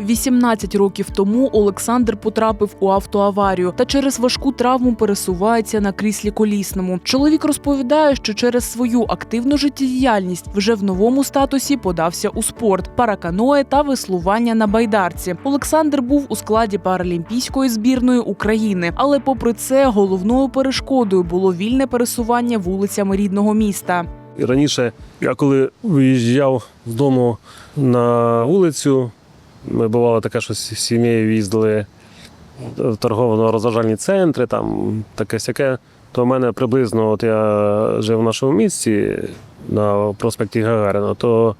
18 років тому Олександр потрапив у автоаварію та через важку травму пересувається на кріслі колісному. Чоловік розповідає, що через свою активну життєдіяльність вже в новому статусі подався у спорт, параканое та веслування на байдарці. Олександр був у складі паралімпійської збірної України, але попри це головною перешкодою було вільне пересування вулицями рідного міста. Раніше я коли виїжджав з дому на вулицю, ми бувало таке, що з сім'єю їздили в торгово-розважальні центри, там таке сяке. То в мене приблизно, от я жив в нашому місті на проспекті Гагарина, то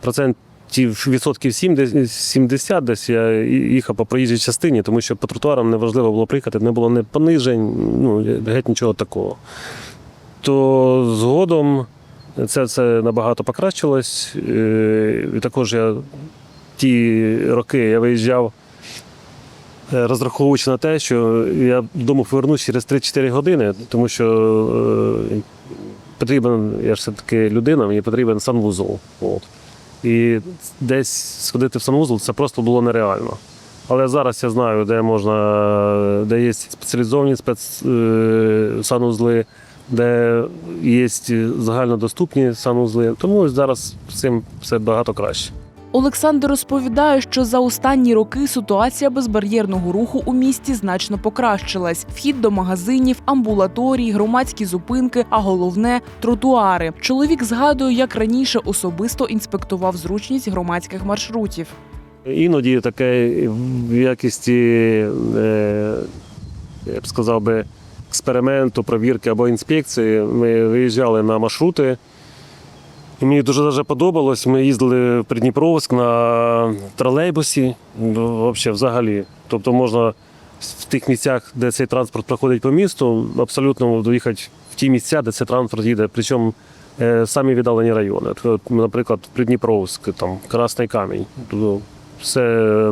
процентів відсотків 70 70 десь я їхав по проїжджій частині, тому що по тротуарам неважливо було приїхати, не було ні понижень, ну геть нічого такого. То згодом це, це набагато покращилось. Е, І також я ті роки я виїжджав, е, розраховуючи на те, що я додому повернусь через 3-4 години, тому що е, потрібен, я ж все-таки людина, мені потрібен санвузол. От. І десь сходити в санвузол це просто було нереально. Але зараз я знаю, де можна, де є спеціалізовані спец, е, санузли, де є загальнодоступні санузли. Тому зараз з цим все багато краще. Олександр розповідає, що за останні роки ситуація безбар'єрного руху у місті значно покращилась. Вхід до магазинів, амбулаторій, громадські зупинки, а головне тротуари. Чоловік згадує, як раніше особисто інспектував зручність громадських маршрутів. Іноді таке в якості, е, я б сказав би, експерименту, провірки або інспекції. Ми виїжджали на маршрути. І мені дуже дуже подобалось. Ми їздили в Придніпровськ на тролейбусі. Ну, взагалі. Тобто можна в тих місцях, де цей транспорт проходить по місту, абсолютно доїхати в ті місця, де цей транспорт їде. Причому е, самі віддалені райони. Наприклад, Придніпровськ, там Красний Камінь. Тобто все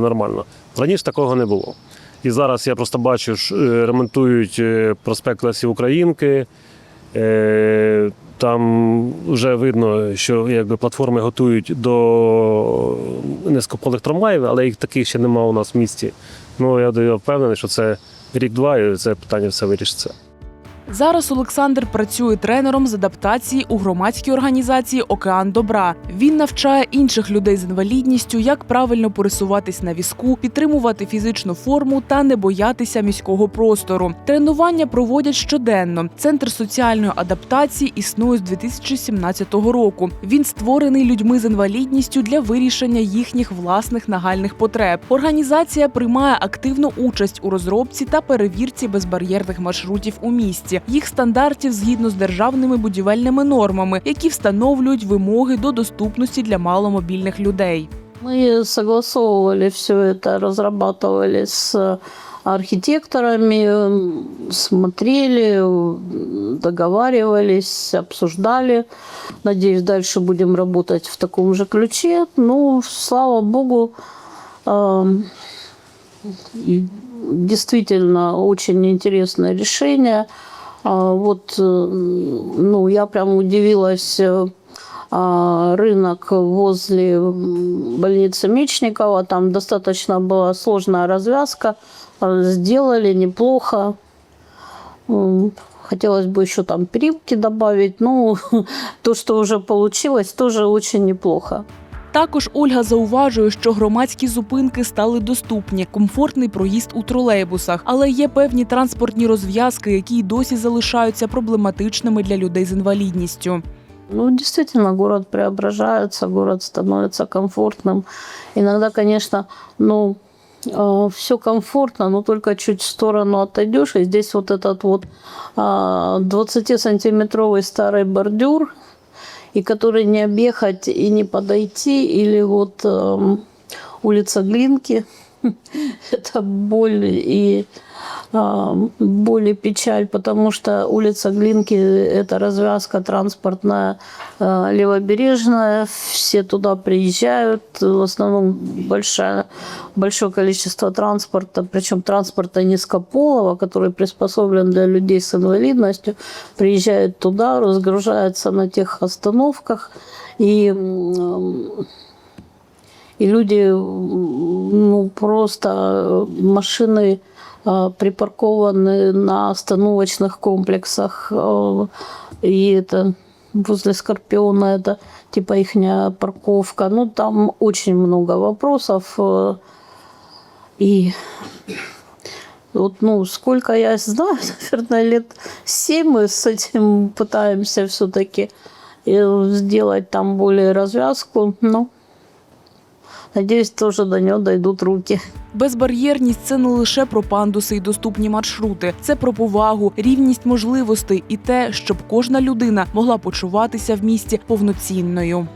нормально. Раніше такого не було. І зараз я просто бачу, що е, ремонтують е, проспект Лесі Українки. Там вже видно, що якби платформи готують до низькополих трамваїв, але їх таких ще немає у нас в місті. Ну я впевнений, що це рік-два, і це питання все вирішиться. Зараз Олександр працює тренером з адаптації у громадській організації Океан Добра. Він навчає інших людей з інвалідністю, як правильно пересуватись на візку, підтримувати фізичну форму та не боятися міського простору. Тренування проводять щоденно. Центр соціальної адаптації існує з 2017 року. Він створений людьми з інвалідністю для вирішення їхніх власних нагальних потреб. Організація приймає активну участь у розробці та перевірці безбар'єрних маршрутів у місті, їх стандартів згідно з державними будівельними нормами, які встановлюють вимоги до доступності для маломобільних людей. Мы согласовывали все это, разрабатывали с архитекторами, м, смотрели, м, договаривались, обсуждали. Надеюсь, дальше будем работать в таком же ключе. Ну, слава богу, эм, и действительно очень интересное решение. А Вот, э, ну, я прям удивилась э, а, рынок возле м, больницы Мечникова. Там достаточно была сложная развязка. А, Сделали неплохо. М, Хотелось бы еще там перилки добавить. Ну, то, что уже получилось, тоже очень неплохо. Також Ольга зауважує, що громадські зупинки стали доступні, комфортний проїзд у тролейбусах, але є певні транспортні розв'язки, які й досі залишаються проблематичними для людей з інвалідністю. Ну, действительно, город преображается, город становится комфортным. Иногда, конечно, ну, все комфортно, но только чуть в сторону отойдешь, и здесь вот этот вот а, 20-сантиметровый старый бордюр, и который не объехать и не подойти, или вот эм, улица Глинки, это боль и а, боль и печаль, потому что улица Глинки – это развязка транспортная а, левобережная, все туда приезжают, в основном большое, большое количество транспорта, причем транспорта низкополого, который приспособлен для людей с инвалидностью, приезжает туда, разгружается на тех остановках, и и люди, ну, просто машины припаркованы на остановочных комплексах. э, И это возле Скорпиона, это типа их парковка. Ну, там очень много вопросов. э, И вот, ну, сколько я знаю, наверное, лет семь мы с этим пытаемся все-таки сделать там более развязку. Ну, надеюсь, тоже до нього дійдуть руки. Безбар'єрність це не лише про пандуси і доступні маршрути, це про повагу, рівність можливостей і те, щоб кожна людина могла почуватися в місті повноцінною.